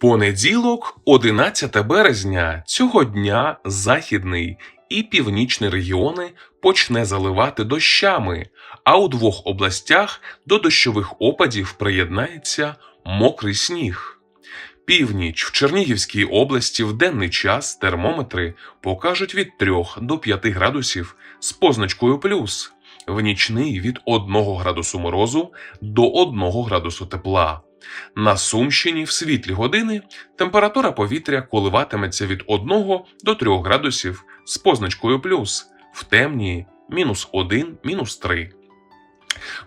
Понеділок, 11 березня, цього дня західний і північний регіони почне заливати дощами, а у двох областях до дощових опадів приєднається мокрий сніг. Північ в Чернігівській області в денний час термометри покажуть від 3 до 5 градусів з позначкою плюс, в нічний від 1 градусу морозу до 1 градусу тепла. На Сумщині в світлі години температура повітря коливатиметься від 1 до 3 градусів з позначкою плюс, в темні мінус 1, мінус 3.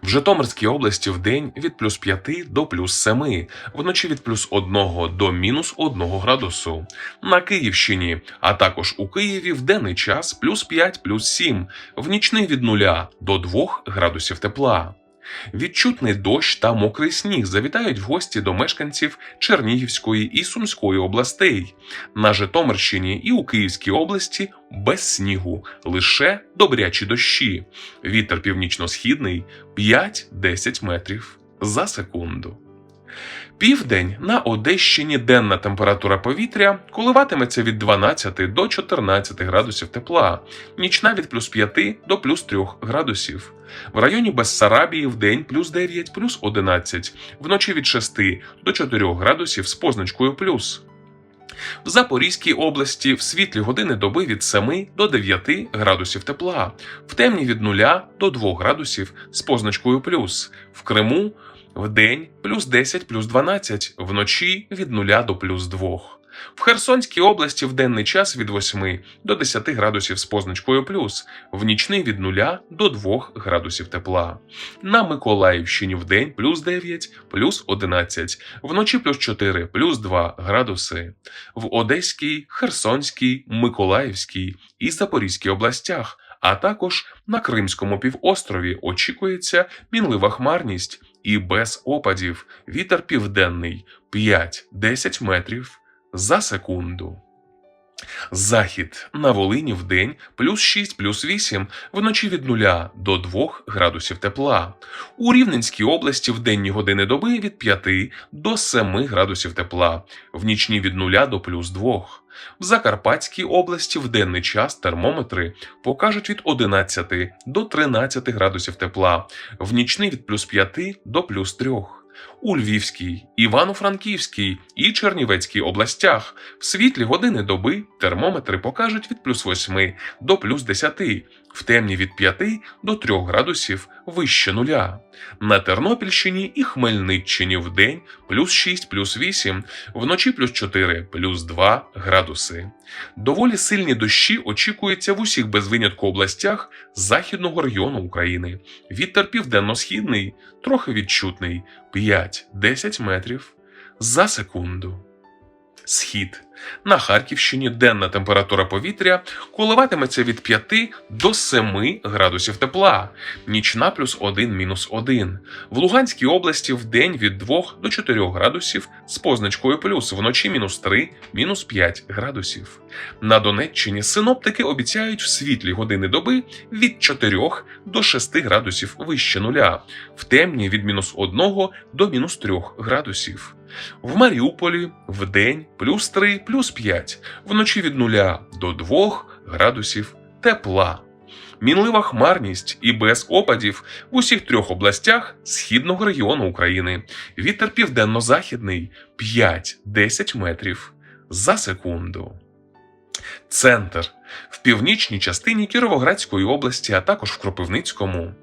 В Житомирській області в день від плюс 5 до плюс 7, вночі від плюс 1 до мінус 1 градусу. На Київщині, а також у Києві в денний час плюс 5, плюс 7, в нічний від 0 до 2 градусів тепла. Відчутний дощ та мокрий сніг завітають в гості до мешканців Чернігівської і Сумської областей. На Житомирщині і у Київській області без снігу, лише добрячі дощі. Вітер північно-східний 5-10 метрів за секунду. Південь на Одещині денна температура повітря коливатиметься від 12 до 14 градусів тепла, нічна від плюс 5 до плюс 3 градусів. В районі Бессарабії в день плюс 9, плюс 11, вночі від 6 до 4 градусів з позначкою плюс. В Запорізькій області в світлі години доби від 7 до 9 градусів тепла, в темні від 0 до 2 градусів з позначкою плюс, в Криму в день плюс 10 плюс 12, вночі від 0 до плюс 2. В Херсонській області в денний час від 8 до 10 градусів з позначкою плюс, в нічний від 0 до 2 градусів тепла. На Миколаївщині в день плюс 9, плюс 11, вночі плюс 4, плюс 2 градуси. В Одеській, Херсонській, Миколаївській і Запорізькій областях, а також на Кримському півострові очікується мінлива хмарність і без опадів вітер південний 5-10 метрів за секунду. Захід на Волині в день плюс 6 плюс 8, вночі від 0 до 2 градусів тепла. У Рівненській області в денні години доби від 5 до 7 градусів тепла, в нічні від 0 до плюс 2. В Закарпатській області в денний час термометри покажуть від 11 до 13 градусів тепла, в нічний від плюс 5 до плюс 3. У Львівській, Івано-Франківській і Чернівецькій областях в світлі години доби термометри покажуть від плюс 8 до плюс 10, в темні від 5 до 3 градусів вище нуля. На Тернопільщині і Хмельниччині в день плюс 6 плюс 8, вночі плюс 4 плюс 2 градуси. Доволі сильні дощі очікуються в усіх без винятку областях західного регіону України. Вітер південно-східний, трохи відчутний 5-10 метрів за секунду. Схід. На Харківщині денна температура повітря коливатиметься від 5 до 7 градусів тепла, нічна плюс 1 мінус 1. В Луганській області в день від 2 до 4 градусів з позначкою плюс, вночі мінус 3, мінус 5 градусів. На Донеччині синоптики обіцяють в світлі години доби від 4 до 6 градусів вище нуля, в темні від мінус 1 до мінус 3 градусів. В Маріуполі в день плюс 3, плюс 5, вночі від 0 до 2 градусів тепла. Мінлива хмарність і без опадів в усіх трьох областях східного регіону України. Вітер південно-західний 5-10 метрів за секунду. Центр в північній частині Кіровоградської області, а також в Кропивницькому.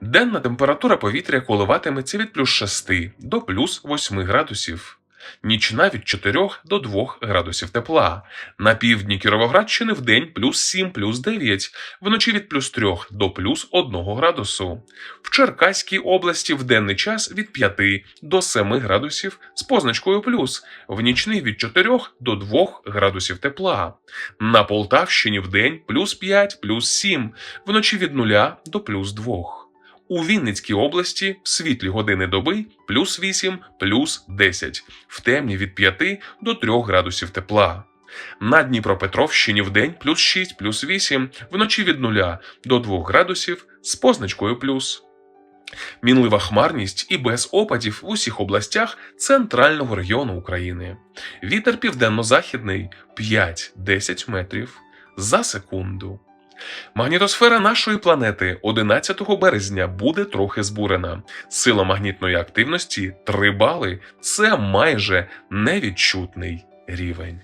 Денна температура повітря коливатиметься від плюс 6 до плюс 8 градусів. Нічна від 4 до 2 градусів тепла. На півдні Кіровоградщини в день плюс 7, плюс 9, вночі від плюс 3 до плюс 1 градусу. В Черкаській області в денний час від 5 до 7 градусів з позначкою плюс, в нічний від 4 до 2 градусів тепла. На Полтавщині в день плюс 5, плюс 7, вночі від 0 до плюс 2. У Вінницькій області в світлі години доби плюс 8, плюс 10, в темні від 5 до 3 градусів тепла. На Дніпропетровщині в день плюс 6, плюс 8, вночі від 0 до 2 градусів з позначкою плюс. Мінлива хмарність і без опадів в усіх областях центрального регіону України. Вітер південно-західний 5-10 метрів за секунду. Магнітосфера нашої планети 11 березня буде трохи збурена. Сила магнітної активності 3 бали це майже невідчутний рівень.